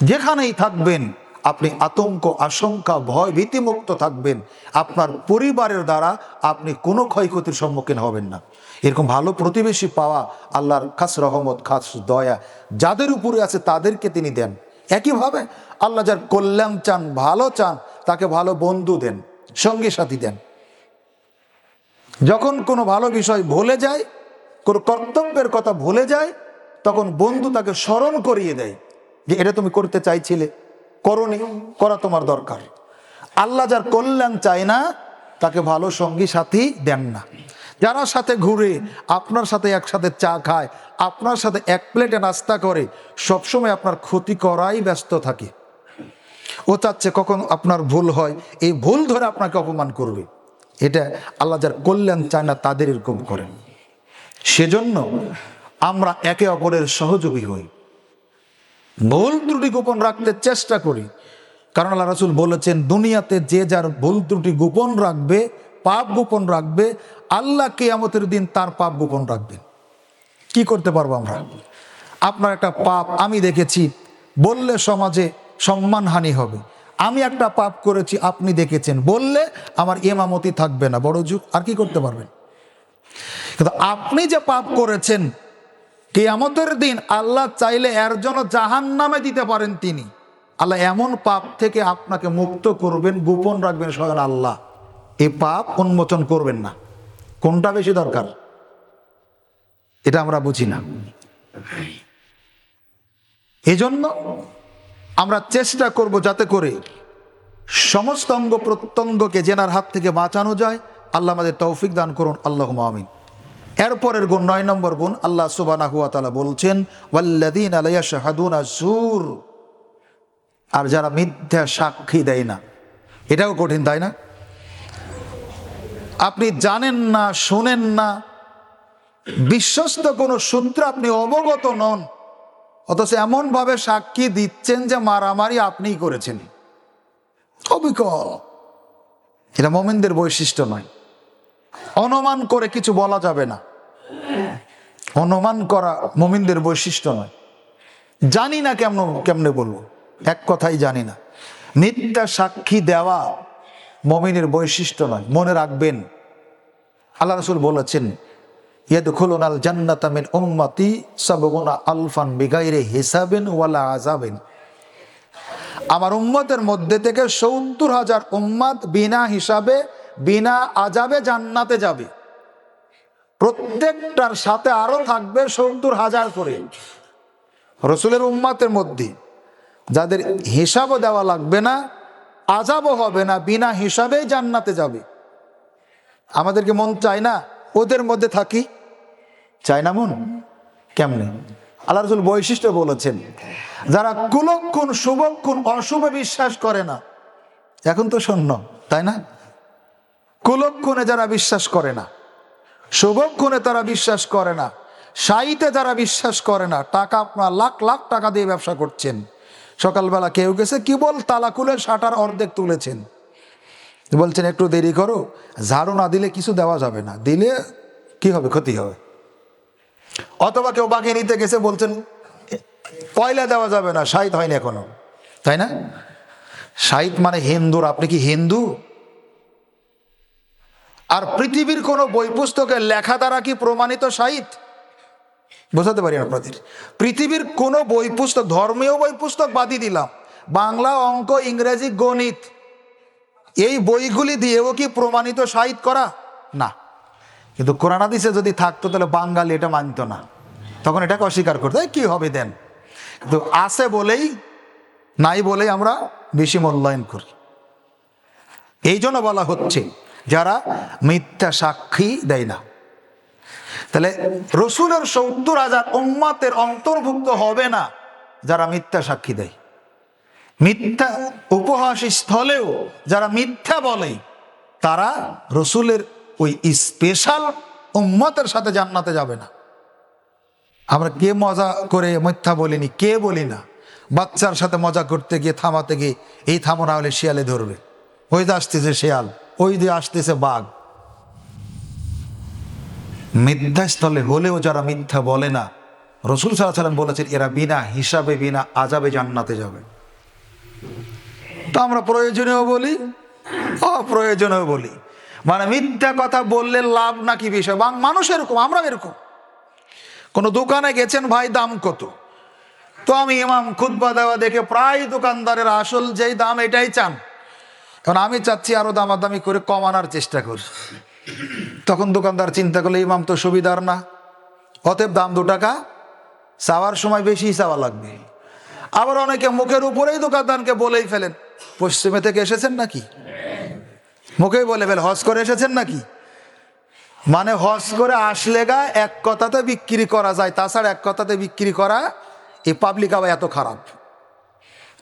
যেখানেই থাকবেন, আপনি আতঙ্ক, আশঙ্কা, ভয়, ভীতিমুক্ত থাকবেন। আপনার পরিবারের দ্বারা আপনি কোনো ক্ষয়ক্ষতির সম্মুখীন হবেন না। এরকম ভালো প্রতিবেশী পাওয়া আল্লাহর খাস রহমত, খাস দয়া, যাদের উপরে আছে তাদেরকে তিনি দেন। একইভাবে আল্লাহ যার কল্যাণ চান, ভালো চান, তাকে ভালো বন্ধু দেন, সঙ্গী সাথী দেন। যখন কোনো ভালো বিষয় ভুলে যায়, কোনো কর্তব্যের কথা ভুলে যায়, তখন বন্ধু তাকে স্মরণ করিয়ে দেয়। যে এটা তুমি করতে চাইছিলে করনি করা তোমার দরকার। আল্লাহ যার কল্যাণ চায় না, তাকে ভালো সঙ্গী, সাথী দেন না। যারা সাথে ঘুরে, আপনার সাথে একসাথে চা খায়, আপনার সাথে এক প্লেটে নাস্তা করে, সবসময় আপনার ক্ষতি করাই ব্যস্ত থাকে। ও চাচ্ছে কখন আপনার ভুল হয়, এই ভুল ধরে আপনাকে অপমান করবে। এটা আল্লাহ যার কল্যাণ চায় না, তাদের এরকম করেন। সেজন্য আমরা একে অপরের সহযোগী হই। ভুল ত্রুটি গোপন রাখতে চেষ্টা করি। কারণ আল্লাহ রাসুল বলেছেন, দুনিয়াতে যে যার ভুল ত্রুটি গোপন রাখবে, পাপ গোপন রাখবে, আল্লাহ কেয়ামতের দিন তার পাপ গোপন রাখবেন। কি করতে পারব আমরা? আপনার একটা পাপ আমি দেখেছি, বললে সমাজে সম্মানহানি হবে। আমি একটা পাপ করেছি, আপনি দেখেছেন, বললে আমার এমামতি থাকবে না। বড় যুগ, আর কি করতে পারবেন? কিন্তু আপনি যে পাপ করেছেন কেয়ামতের দিন আল্লাহ চাইলে এর জন্য জাহান নামে দিতে পারেন তিনি। আল্লাহ এমন পাপ থেকে আপনাকে মুক্ত করবেন, গোপন রাখবেন স্বয়ং আল্লাহ। এই পাপ উন্মোচন করবেন না। কোনটা বেশি দরকার? এটা আমরা বুঝি না। এজন্য আমরা চেষ্টা করব যাতে করে সমস্ত অঙ্গ প্রত্যঙ্গকে জেনার হাত থেকে বাঁচানো যায়। আল্লাহ আমাদের তৌফিক দান করুন। আল্লাহ আমিন। এরপরের গুণ, নয় নম্বর গুণ আল্লাহ সুবানা হুয়া বলছেন ওয়াল্লাদিন আলাইয়া শাহাদুনা জুর আর যারা মিথ্যা সাক্ষী দেয় না, এটাও কঠিন, তাই না? আপনি জানেন না, শোনেন না, বিশ্বস্ত কোনো সূত্রে আপনি অবগত নন, অথচ এমনভাবে সাক্ষী দিচ্ছেন যে মারামারি আপনিই করেছেন। অবিকল। এটা মোমেনদের বৈশিষ্ট্য নয়। অনুমান করে কিছু বলা যাবে না। অনুমান করা মোমিনদের বৈশিষ্ট্য নয়। জানি না কেমন, কেমনে বলব। এক কথাই জানি না। মিথ্যা সাক্ষী দেওয়া মমিনের বৈশিষ্ট্য নয়। মনে রাখবেন, আল্লাহ রসুল বলেছেন ইয়াদখুলুন আল জান্নাতা মিন উম্মতি সাবগুনা আলফান বিগাইরে হিসাবেন ওয়ালা আযাবেন। আমার উম্মতের মধ্যে থেকে সত্তর হাজার উম্মাদ বিনা হিসাবে, বিনা আজাবে জান্নাতে যাবে। প্রত্যেকটার সাথে আরও থাকবে সত্তর হাজার করে। রসুলের উম্মাতের মধ্যে যাদের হিসাবও দেওয়া লাগবে না আজাবও হবে না, বিনা হিসাবেই জান্নাতে যাবে। আমাদেরকে মন চায় না ওদের মধ্যে থাকি? চায় না মন? কেমনে? আল্লাহ রসুল বৈশিষ্ট্য বলেছেন, যারা কুলক্ষণ, শুভক্ষণ, অশুভে বিশ্বাস করে না, এখন তো শূন্য, তাই না? কুলক্ষণে যারা বিশ্বাস করে না শুভক্ষণে তারা বিশ্বাস করে না। সাইতে যারা বিশ্বাস করে না, টাকা আপনার লাখ লাখ টাকা দিয়ে ব্যবসা করছেন। সকালবেলা কেউ গেছে কি বল তালাকুলের শাটার অর্ধেক তুলেছেন। বলছেন, একটু দেরি করো, ঝাড়ু না দিলে কিছু দেওয়া যাবে না। দিলে কি হবে, ক্ষতি হবে? অথবা কেউ বাকি নিতে গেছে, বলছেন পয়লা দেওয়া যাবে না সাহিত হয়নি এখনও। তাই না? সাহিত মানে হিন্দুর, আপনি কি হিন্দু? আর পৃথিবীর কোনো বই পুস্তকের লেখা দ্বারা কি প্রমাণিত সাহিত বোঝাতে পারি আপনাদের। পৃথিবীর কোনো বই পুস্তক, ধর্মীয় বই পুস্তক বাদই দিলাম। বাংলা অঙ্ক, ইংরেজি, গণিত। এই বইগুলি দিয়েও কি প্রমাণিত সাহিত করা? না। কিন্তু কোরআন হাদিসে যদি থাকতো, তাহলে বাঙালি এটা মানতো না। তখন এটাকে অস্বীকার করতো। "এই কি হবে দেন? কিন্তু আছে বলেই, নাই বলেই আমরা বেশি মূল্যায়ন করি। এই জন্য বলা হচ্ছে যারা মিথ্যা সাক্ষী দেয় না। তাহলে রসুলের সত্তর হাজার উম্মাতের অন্তর্ভুক্ত হবে না যারা মিথ্যা সাক্ষী দেয়। মিথ্যা উপহাস স্থলেও যারা মিথ্যা বলে, তারা রসুলের ওই স্পেশাল উম্মতের সাথে জান্নাতে যাবে না। আমরা কে মজা করে মিথ্যা বলিনি, কে বলি না বাচ্চার সাথে মজা করতে গিয়ে থামাতে গিয়ে এই থামো না হলে শিয়ালে ধরবে। ওই যে শিয়াল। ওই দিয়ে আসতেছে বাঘ। মিথ্যা স্থলে হলেও যারা মিথ্যা বলে না, রসুল সাল্লাম বলেছেন, এরা বিনা হিসাবে, বিনা আজাবে জান্নাতে যাবে। তো আমরা প্রয়োজনীয় বলি? অপ্রয়োজনীয় বলি। মানে মিথ্যা কথা বললে লাভ নাকি বিষয়? বাং, মানুষ এরকম আমরা এরকম। কোনো দোকানে গেছেন, ভাই, দাম কত? তো আমি ইমাম খুদ্া দেওয়া দেখে প্রায় দোকানদারের আসল যেই দাম এটাই চান। কারণ আমি চাচ্ছি আরও দামাদামি করে কমানোর চেষ্টা করি। তখন দোকানদার চিন্তা করলে, ইমাম তো সুবিধার না। অতএব দাম দু টাকা চাওয়ার সময় বেশি চাওয়া লাগবে। আবার অনেকে মুখের উপরেই দোকানদারকে বলেই ফেলেন, পশ্চিমে থেকে এসেছেন নাকি? মুখেই বলে ফেল, হজ করে এসেছেন নাকি? মানে হজ করে আসলে গা এক কথাতে বিক্রি করা যায়, তাছাড়া এক কথাতে বিক্রি করা এই পাবলিক আবার এত খারাপ।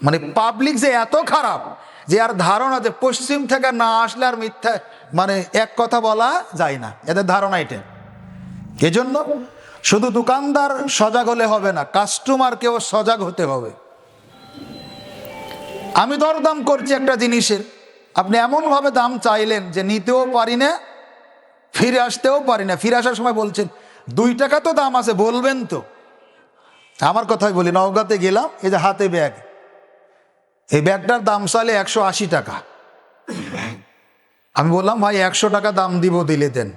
মানে পাবলিক যে এত খারাপ যে আর ধারণা যে পশ্চিম থেকে না আসলে আর মিথ্যা মানে এক কথা বলা যায় না। এদের ধারণা এটা এজন্য শুধু দোকানদার সজাগ হলে হবে না, কাস্টমারকেও সজাগ হতে হবে। আমি দরদাম করছি একটা জিনিসের। আপনি এমনভাবে দাম চাইলেন যে নিতেও পারি না, ফিরে আসতেও পারি না। ফিরে আসার সময় বলছেন, দুই টাকা তো দাম আছে, বলবেন তো আমার কথাই বলি, নওগাঁতে গেলাম, এই যে হাতে ব্যাগ। এই ব্যাগটার দাম চাইলে একশো আশি টাকা। আমি বললাম, ভাই, একশো টাকা দাম দিব, দিলে দেন।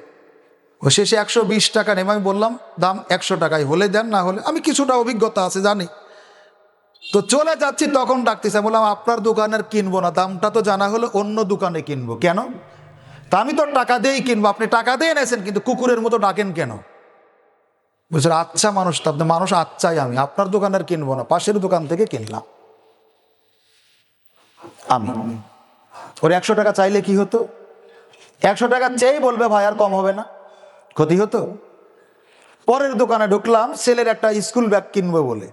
ও শেষে একশো বিশ টাকা নেবে। আমি বললাম, দাম একশো টাকায় হলে দেন, না হলে আমি কিছুটা অভিজ্ঞতা আছে, জানি। তো চলে যাচ্ছি, তখন ডাকতেছে। বললাম, আপনার দোকানের কিনবো না, দামটা তো জানা হলো, অন্য দোকানে কিনবো। কেন? তা আমি তো টাকা দিয়েই কিনবো। আপনি টাকা দিয়ে এনেছেন, কিন্তু কুকুরের মতো ডাকেন কেন? বলছেন আচ্ছা মানুষ, তো আপনি, মানুষ আচ্ছাই আমি। আপনার দোকানের কিনবো না, পাশের দোকান থেকে কিনলাম। আমি। ওর একশো টাকা চাইলে কি হতো? একশো টাকা চেয়েই বলবে ভাই, আর কম হবে না। ক্ষতি হতো? পরের দোকানে ঢুকলাম, ছেলের একটা স্কুল ব্যাগ কিনবো বলে।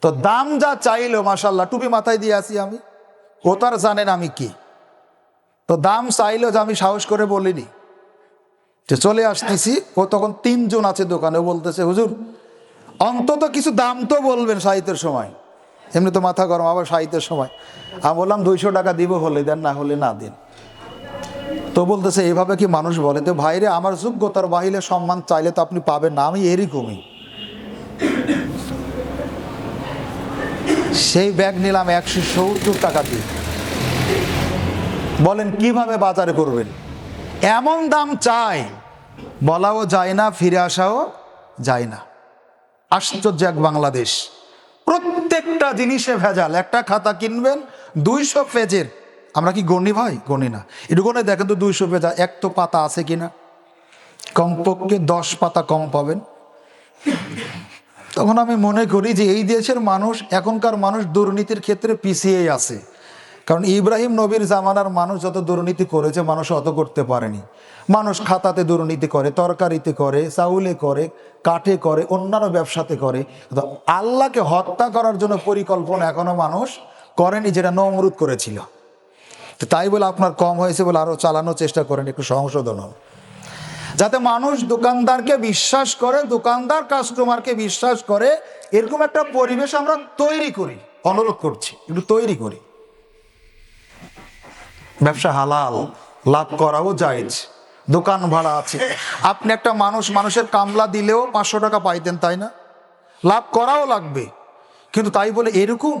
তো দাম যা চাইলো মাসাল্লাহ টুপি মাথায় দিয়ে আসি আমি। ও তো আর জানেন আমি কি। তো দাম চাইলো যে আমি সাহস করে বলিনি। যে চলে আসতেছি, ও তখন তিনজন আছে দোকানে বলতেছে, হুজুর, অন্তত কিছু দাম তো বলবেন সাহিত্যের সময়। এমনি তো মাথা গরম, আবার সাহিত্যের সময়। আমি বললাম, দুইশো টাকা দিব হলে দেন, না হলে না দিন। তো বলতেছে এইভাবে কি মানুষ বলে? তো ভাইরে, আমার যোগ্যতার বাহিরে সম্মান চাইলে তো আপনি পাবেন না, আমি এরকমই সেই ব্যাগ নিলাম একশো সত্তর টাকা দিয়ে। বলেন, কীভাবে বাজারে করবেন? এমন দাম চাই, বলাও যায় না, ফিরে আসাও যায় না। আশ্চর্য এক বাংলাদেশ। প্রত্যেকটা জিনিসে ভেজাল। একটা খাতা কিনবেন, দুইশো পেজের। আমরা কি গণি ভাই? গণি না। একটু গণে দেখেন তো দুইশো পেজা এক তো পাতা আছে কিনা। কমপক্ষে দশ পাতা কম পাবেন। তখন আমি মনে করি যে এই দেশের মানুষ, এখনকার মানুষ দুর্নীতির ক্ষেত্রে পিছিয়েই আছে। কারণ ইব্রাহিম নবীর জামানার মানুষ যত দুর্নীতি করেছে, মানুষ অত করতে পারেনি। মানুষ খাতাতে দুর্নীতি করে, তরকারিতে করে, চাউলে করে, কাঠে করে, অন্যান্য ব্যবসাতে করে। আল্লাহকে হত্যা করার জন্য পরিকল্পনা এখনও মানুষ করেনি যেটা নমরুদ করেছিল। তাই বলে আপনার কম হয়েছে বলে আরও চালানোর চেষ্টা করেন, একটু সংশোধন যাতে মানুষ দোকানদারকে বিশ্বাস করে, দোকানদার কাস্টমারকে বিশ্বাস করে, এরকম একটা পরিবেশ আমরা তৈরি করি, অনুরোধ করছি, একটু তৈরি করি। ব্যবসা হালাল, লাভ করাও জায়েজ, দোকান ভাড়া আছে। আপনি একটা মানুষ, মানুষের কামলা দিলেও পাঁচশো টাকা পাইতেন, তাই না? লাভ করাও লাগবে, কিন্তু তাই বলে এরকম?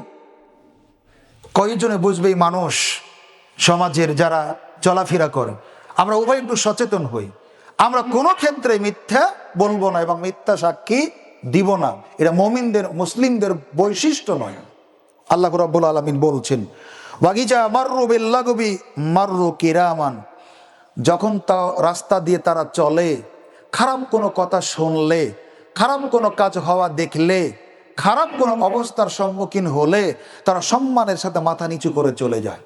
কয়েকজনে বুঝবে এই মানুষ, সমাজের যারা চলাফেরা করে? আমরা উভয় একটু সচেতন হই। আমরা কোনো ক্ষেত্রে মিথ্যা বলব না এবং মিথ্যা সাক্ষী দিব না। এটা মমিনদের, মুসলিমদের বৈশিষ্ট্য নয়। আল্লাহ রব্বুল আলমিন বলছেন বাগিচা মার্রু বিল্লাগবি মার্রু কিরামান। যখন তা রাস্তা দিয়ে তারা চলে খারাপ কোনো কথা শুনলে খারাপ কোনো কাজ হওয়া দেখলে খারাপ কোনো অবস্থার সম্মুখীন হলে তারা সম্মানের সাথে মাথা নিচু করে চলে যায়।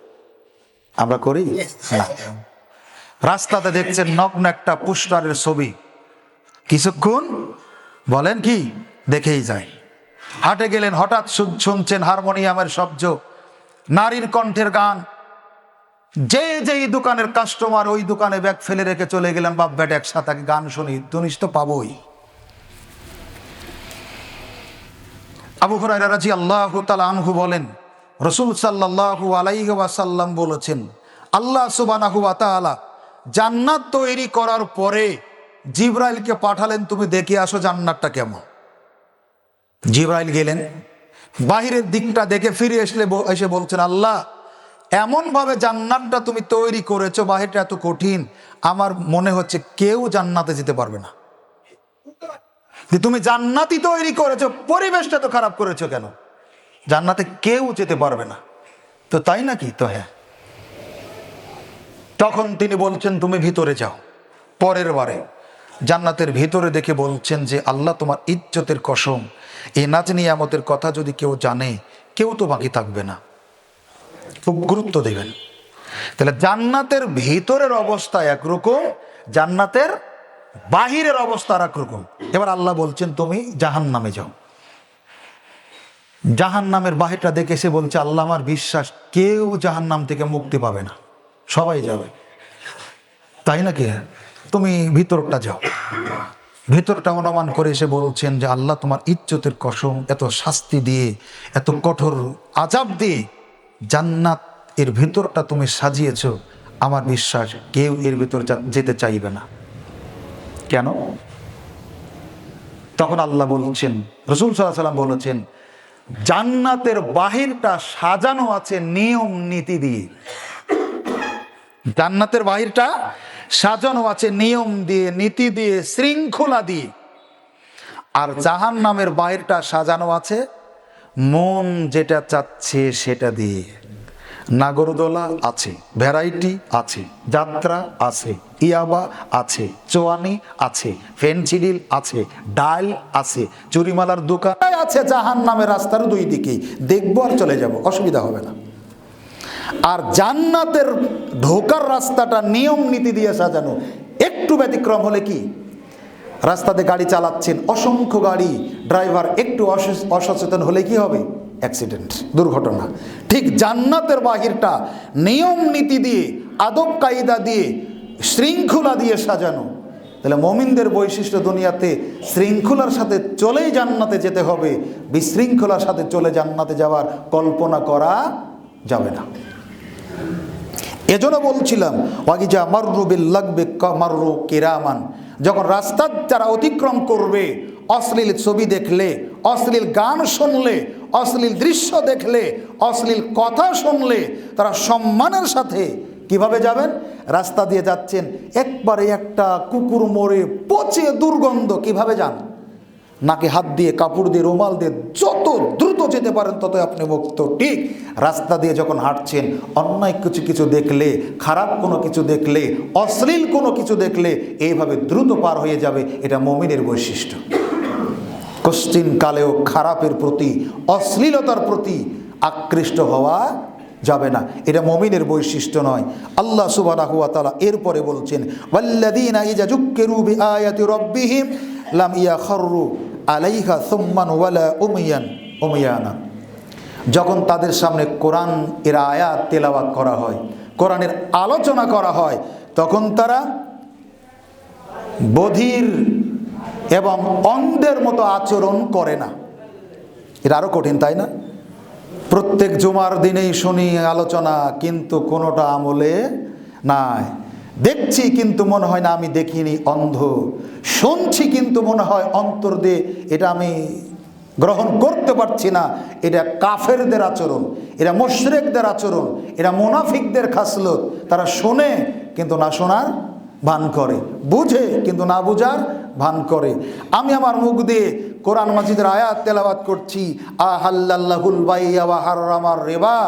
আমরা করি? না। রাস্তাতে দেখছেন নগ্ন একটা পুস্টারের ছবি। কিছুক্ষণ বলেন কি? দেখেই যায়। হাটে গেলেন হঠাৎ শুনছেন হারমোনিয়ামের শব্দ। নারীর কণ্ঠের গান। যে যেই দোকানের কাস্টমার ওই দোকানে ব্যাগ ফেলে রেখে চলে গেলেন বাপ ব্যাট একসাথে গান শুনি জিনিস তো পাবোই। আবু হুরায়রা রাজি আল্লাহ আনহু বলেন, রসুল সাল্লাল্লাহু আলাইহি ওয়াসাল্লাম বলেছেন, আল্লাহ সুবহানাহু ওয়া তাআলা জান্নাত তৈরি করার পরে জিব্রাইলকে পাঠালেন, তুমি দেখে আসো জান্নাতটা কেমন। জিব্রাইল গেলেন বাহিরের দিকটা দেখে ফিরে আসলে এসে বলছেন, আল্লাহ, এমনভাবে জান্নাতটা তুমি তৈরি করেছ, বাহিরটা এত কঠিন, আমার মনে হচ্ছে কেউ জান্নাতে যেতে পারবে না। যে তুমি জান্নাতি তৈরি করেছ, পরিবেশটা তো খারাপ করেছ কেন? জান্নাতে কেউ যেতে পারবে না। তো তাই নাকি? তো হ্যাঁ। তখন তিনি বলছেন, তুমি ভিতরে যাও, পরের বারে। জান্নাতের ভিতরে দেখে বলছেন যে, আল্লাহ তোমার ইজ্জতের কসম। এ নাচ নিয়ামতের কথা যদি কেউ জানে, কেউ তো বাকি থাকবে না। খুব গুরুত্ব দেবেন। তাহলে জান্নাতের ভিতরের অবস্থা একরকম, জান্নাতের বাহিরের অবস্থা আর একরকম এবার আল্লাহ বলছেন, তুমি জাহান নামে যাও। জাহান নামের বাহিরটা দেখে সে বলছে, আল্লাহ আমার বিশ্বাস, কেউ জাহান নাম থেকে মুক্তি পাবে না। সবাই যাবে। তাই নাকি? তুমি ভিতরটা যাও। ভিতরটা অনুমান করে এসে বলছেন যে আল্লাহ তোমার ইজ্জতের কসম, এত শাস্তি দিয়ে, এত কঠোর আজাব দিয়ে জান্নাত এর ভিতরটা তুমি সাজিয়েছ। আমার বিশ্বাস কেউ এর ভিতর যেতে চাইবে না। কেন? তখন আল্লাহ বলছেন, রসুল সাল্লাম বলেছেন, জান্নাতের বাহিরটা সাজানো আছে নিয়ম নীতি দিয়ে। জান্নাতের বাহিরটা সাজানো আছে নিয়ম দিয়ে, নীতি দিয়ে, শৃঙ্খলা দিয়ে। আর জাহান নামের বাহিরটা সাজানো আছে, মন যেটা চাচ্ছে সেটা দিয়ে। নাগরদোলা আছে, ভ্যারাইটি আছে, যাত্রা আছে, ইয়াবা আছে, চোয়ানি আছে, ফেনচিডিল আছে, ডাল আছে, চুরিমালার দোকান আছে জাহান নামের রাস্তার দুই দিকেই। দেখব আর চলে যাব, অসুবিধা হবে না। আর জান্নাতের ঢোকার রাস্তাটা নিয়ম নীতি দিয়ে সাজানো। একটু ব্যতিক্রম হলে কি? রাস্তাতে গাড়ি চালাচ্ছেন অসংখ্য গাড়ি, ড্রাইভার একটু অসচেতন হলে কি হবে? অ্যাক্সিডেন্ট, দুর্ঘটনা। ঠিক জান্নাতের বাহিরটা নিয়ম নীতি দিয়ে, আদব কায়দা দিয়ে, শৃঙ্খলা দিয়ে সাজানো। তাহলে মমিনদের বৈশিষ্ট্য দুনিয়াতে শৃঙ্খলার সাথে চলেই জান্নাতে যেতে হবে। বিশৃঙ্খলার সাথে চলে জান্নাতে যাওয়ার কল্পনা করা যাবে না। এজন্য বলছিলাম, ওয়াগিজা মাররু বিল লাগবে মাররু কিরামান। যখন রাস্তার যারা অতিক্রম করবে, অশ্লীল ছবি দেখলে, অশ্লীল গান শুনলে, অশ্লীল দৃশ্য দেখলে, অশ্লীল কথা শুনলে, তারা সম্মানের সাথে কীভাবে যাবেন? রাস্তা দিয়ে যাচ্ছেন, একবারে একটা কুকুর মরে পচে দুর্গন্ধ, কীভাবে যান? নাকে হাত দিয়ে, কাপড় দিয়ে, রুমাল দিয়ে যত দ্রুত যেতে পারেন, ততই আপনি মুক্ত। ঠিক রাস্তা দিয়ে যখন হাঁটছেন, অন্যায় কিছু কিছু দেখলে, খারাপ কোনো কিছু দেখলে, অশ্লীল কোনো কিছু দেখলে এইভাবে দ্রুত পার হয়ে যাবে, এটা মমিনের বৈশিষ্ট্য। কশ্চিন কালেও খারাপের প্রতি, অশ্লীলতার প্রতি আকৃষ্ট হওয়া যাবে না। এটা মমিনের বৈশিষ্ট্য নয়। আল্লাহ ওয়া এরপরে বলছেন ইযা ইয়াখরু আলাইহা সুম্মান ওয়ালা উমিয়ান, উমিয়ানা। যখন তাদের সামনে কোরআন এর আয়াত তেলাওয়াত করা হয়, কোরআনের আলোচনা করা হয়, তখন তারা বধির এবং অন্ধের মতো আচরণ করে না। এটা আরও কঠিন, তাই না? প্রত্যেক জুমার দিনেই শুনি আলোচনা, কিন্তু কোনোটা আমলে নাই। দেখছি কিন্তু মনে হয় না, আমি দেখিনি অন্ধ। শুনছি কিন্তু মনে হয় অন্তর দিয়ে এটা আমি গ্রহণ করতে পারছি না। এটা কাফেরদের আচরণ, এটা মুশরেকদের আচরণ, এটা মুনাফিকদের খাসলত। তারা শোনে কিন্তু না শোনার ভান করে, বুঝে কিন্তু না বুঝার ভান করে। আমি আমার মুখ দিয়ে কোরআন মাজিদের আয়াত তেলাবাত করছি আহাল্লাহুল রেবা।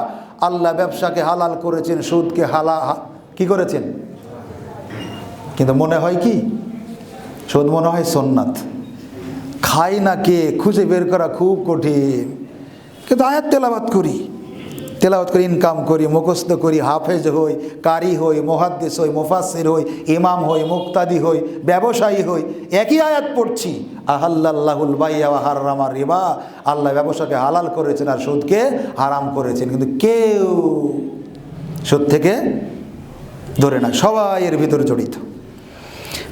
আল্লাহ ব্যবসাকে হালাল করেছেন, সুদকে হালা কি করেছেন? কিন্তু মনে হয় কি? সুদ মনে হয় সোননাথ। খাই না কে, খুঁজে বের করা খুব কঠিন। কিন্তু আয়াত তেলাবাত করি। তেলাওয়াত করে, ইনকাম করি, মুখস্থ করি, হাফেজ হই, কারি হই, মোহাদ্দেস হই মুফাসির হই, ইমাম হই, মুক্তাদি হই, ব্যবসায়ী হই, একই আয়াত পড়ছি। আহাল্লাহুল বাইয়া হারামার রিবা। আল্লাহ ব্যবসাকে হালাল করেছেন আর সুদকে হারাম করেছেন। কিন্তু কেউ সুদ থেকে ধরে না, সবাই এর ভিতরে জড়িত।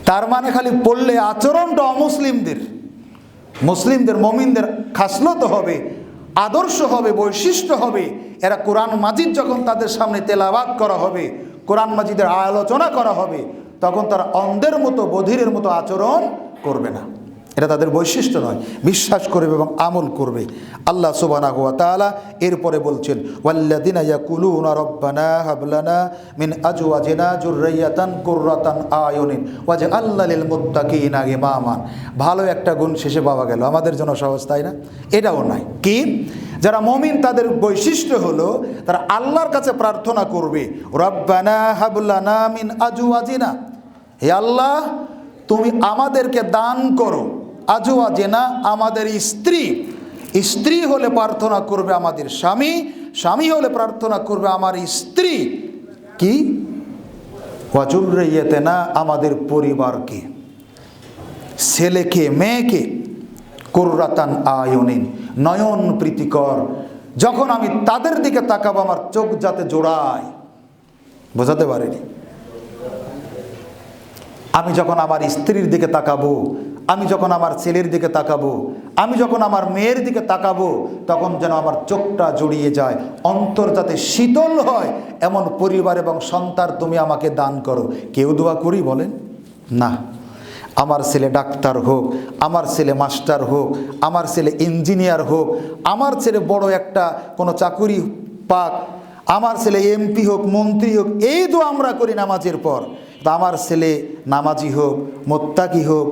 তার মানে খালি পড়লে আচরণটা অমুসলিমদের। মুসলিমদের, মমিনদের খাসলত হবে, আদর্শ হবে, বৈশিষ্ট্য হবে। এরা কোরআন মাজিদ যখন তাদের সামনে তেলাবাদ করা হবে, কোরআন মাজিদের আলোচনা করা হবে, তখন তারা অন্ধের মতো, বধিরের মতো আচরণ করবে না। এটা তাদের বৈশিষ্ট্য নয়। বিশ্বাস করবে এবং আমল করবে। আল্লাহ সুবানা হুয়া তাআলা এরপরে বলছেন ওয়াল্লাদিনা ইয়াকুলুনা রব্বানা হাবলানা মিন আজওয়াজিনা যুররিয়াতান কুররাতান আয়ুনিন ওয়াজআলনা লিল মুত্তাকিনা ইমামান। ভালো একটা গুণ শেষে পাওয়া গেল। আমাদের জন্য সহজ, তাই না? এটাও নয়। কি? যারা মমিন, তাদের বৈশিষ্ট্য হলো তারা আল্লাহর কাছে প্রার্থনা করবে, রব্বানা হাবলানা মিন আজওয়াজিনা। হে আল্লাহ, তুমি আমাদেরকে দান করো। আজুয়া জেনা আমাদের স্ত্রী। স্ত্রী হলে প্রার্থনা করবে আমাদের স্বামী স্বামী হলে প্রার্থনা করবে আমার স্ত্রী। কি? ওয়াজুর্রিয়েতে না আমাদের পরিবারকে, ছেলেকে, মেয়েকে, কুর্রাতান আয়নিন, নয়ন প্রীতিকর। যখন আমি তাদের দিকে তাকাবো, আমার চোখ যাতে জোড়ায়। বোঝাতে পারিনি? আমি যখন আমার স্ত্রীর দিকে তাকাবো আমি যখন আমার ছেলের দিকে তাকাবো, আমি যখন আমার মেয়ের দিকে তাকাবো, তখন যেন আমার চোখটা জড়িয়ে যায়, অন্তর যাতে শীতল হয়, এমন পরিবার এবং সন্তান তুমি আমাকে দান করো। কেউ দোয়া করি বলেন? না। আমার ছেলে ডাক্তার হোক, আমার ছেলে মাস্টার হোক, আমার ছেলে ইঞ্জিনিয়ার হোক, আমার ছেলে বড় একটা কোনো চাকুরি পাক, আমার ছেলে এমপি হোক, মন্ত্রী হোক, এই তো আমরা করি নামাজের পর। তা আমার ছেলে নামাজি হোক, মোত্তাকি হোক,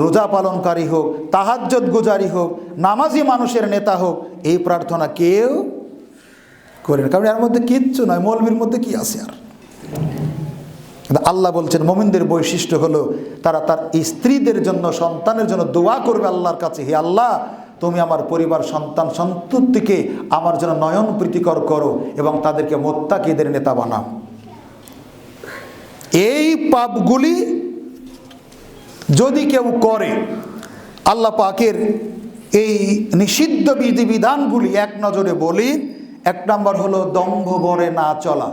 রোজা পালনকারী হোক তাহাজ্জত গুজারি হোক, নামাজি মানুষের নেতা হোক, এই প্রার্থনা কেউ করে না। কারণ এর মধ্যে কিচ্ছু নয়, মৌলবীর মধ্যে কি আছে আর? আল্লাহ বলছেন, মোমিনদের বৈশিষ্ট্য হলো তারা তার স্ত্রীদের জন্য, সন্তানের জন্য দোয়া করবে আল্লাহর কাছে। হে আল্লাহ, তুমি আমার পরিবার, সন্তান, সন্ততিকে আমার জন্য নয়ন প্রীতিকর করো এবং তাদেরকে মোত্তাকিদের নেতা বানাও। এই পাপগুলি যদি কেউ করে, আল্লাহ পাকের এই নিষিদ্ধ বিধিবিধানগুলি এক নজরে বলি, এক নম্বর হলো দম্ভ বরে না চলা,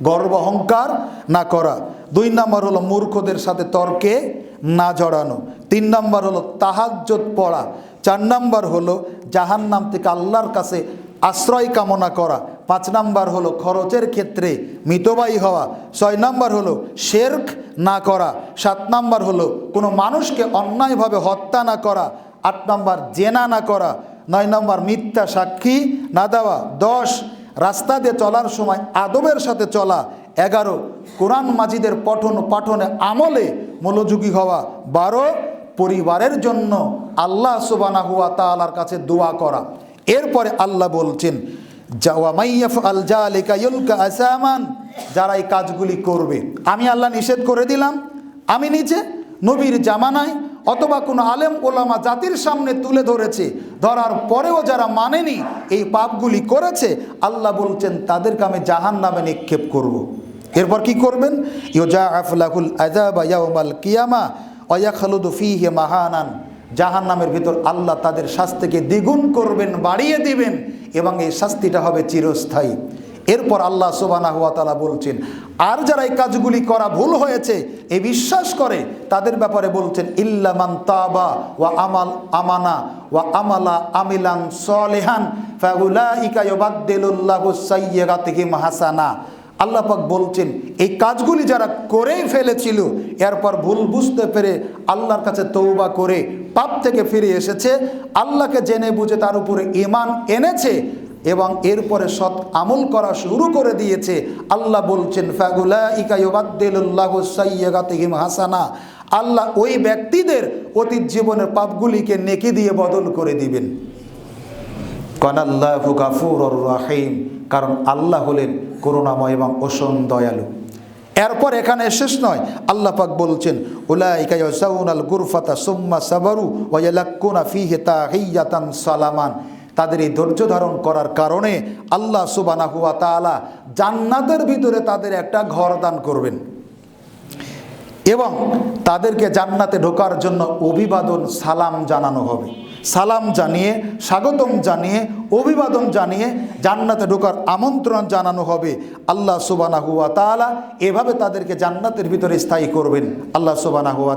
গর্ব অহংকার না করা, দুই নম্বর হলো মূর্খদের সাথে তর্কে না জড়ানো, তিন নম্বর হলো তাহাজ্জত পড়া, চার নম্বর হলো জাহান্নাম থেকে আল্লাহর কাছে আশ্রয় কামনা করা পাঁচ নাম্বার হলো খরচের ক্ষেত্রে মিতবায়ী হওয়া, ছয় নাম্বার হলো শেরক না করা, সাত নাম্বার হলো কোনো মানুষকে অন্যায়ভাবে হত্যা না করা, আট নাম্বার জেনা না করা, নয় নম্বর মিথ্যা সাক্ষী না দেওয়া, দশ রাস্তা দিয়ে চলার সময় আদবের সাথে চলা, এগারো কোরআন মাজিদের পঠন পাঠনে আমলে মনোযোগী হওয়া, বারো পরিবারের জন্য আল্লাহ সুবানা হুয়া তালার কাছে দোয়া করা। এরপরে আল্লাহ বলছেন আসামান, যারা এই কাজগুলি করবে। আমি আল্লাহ নিষেধ করে দিলাম। আমি নিচে নবীর জামানায় অথবা কোনো আলেম ওলামা জাতির সামনে তুলে ধরেছে। ধরার পরেও যারা মানেনি এই পাপগুলি করেছে, আল্লাহ বলছেন, তাদেরকে আমি জাহান নামে নিক্ষেপ করব। এরপর কি করবেন? ইয়োজা আফলাহুল আজাবা ইয়াউমাল কিয়ামা অয়া খালুদু ফিহে মাহানান। জাহান নামের ভিতর আল্লাহ তাদের শাস্তিকে দ্বিগুণ করবেন, বাড়িয়ে দিবেন এবং এই শাস্তিটা হবে চিরস্থায়ী। এরপর আল্লাহ সুবানা হুয়া তালা বলছেন, আর যারা এই কাজগুলি করা ভুল হয়েছে, এ বিশ্বাস করে, তাদের ব্যাপারে বলছেন ইল্লামান তাবা ওয়া আমাল আমানা ওয়া আমালা আমিলান সলেহান, ফাউলাইকা ইউবাদদিলুল্লাহু সাইয়্যাতিহিম হাসানা। আল্লাহ পাক বলছেন, এই কাজগুলি যারা করেই ফেলেছিল, এরপর ভুল বুঝতে পেরে আল্লাহর কাছে তৌবা করে পাপ থেকে ফিরে এসেছে, আল্লাহকে জেনে বুঝে তার উপরে ইমান এনেছে এবং এরপরে সৎ আমল করা শুরু করে দিয়েছে। আল্লাহ বলছেন হাসানা। আল্লাহ ওই ব্যক্তিদের অতীত জীবনের পাপগুলিকে নেকি দিয়ে বদল করে দিবেন। কনাল্লাহু গাফুর রাহিম। কারণ আল্লাহ হলেন করুণাময় এবং অসন দয়ালু। এরপর এখানে শেষ নয়, আল্লাহ পাক বলছেন গুরফাতা সুম্মা সাবারু সালামান। তাদের এই ধৈর্য ধারণ করার কারণে আল্লাহ সুবানা হুয়া তাআলা জান্নাতের ভিতরে তাদের একটা ঘর দান করবেন। এবং তাদেরকে জান্নাতে ঢোকার জন্য অভিবাদন, সালাম জানানো হবে। সালাম জানিয়ে, স্বাগতম জানিয়ে, অভিবাদন জানিয়ে জান্নাতে ঢোকার আমন্ত্রণ জানানো হবে। আল্লাহ সুবানা হুয়া তাআলা এভাবে তাদেরকে জান্নাতের ভিতরে স্থায়ী করবেন। আল্লাহ সুবানা হুয়া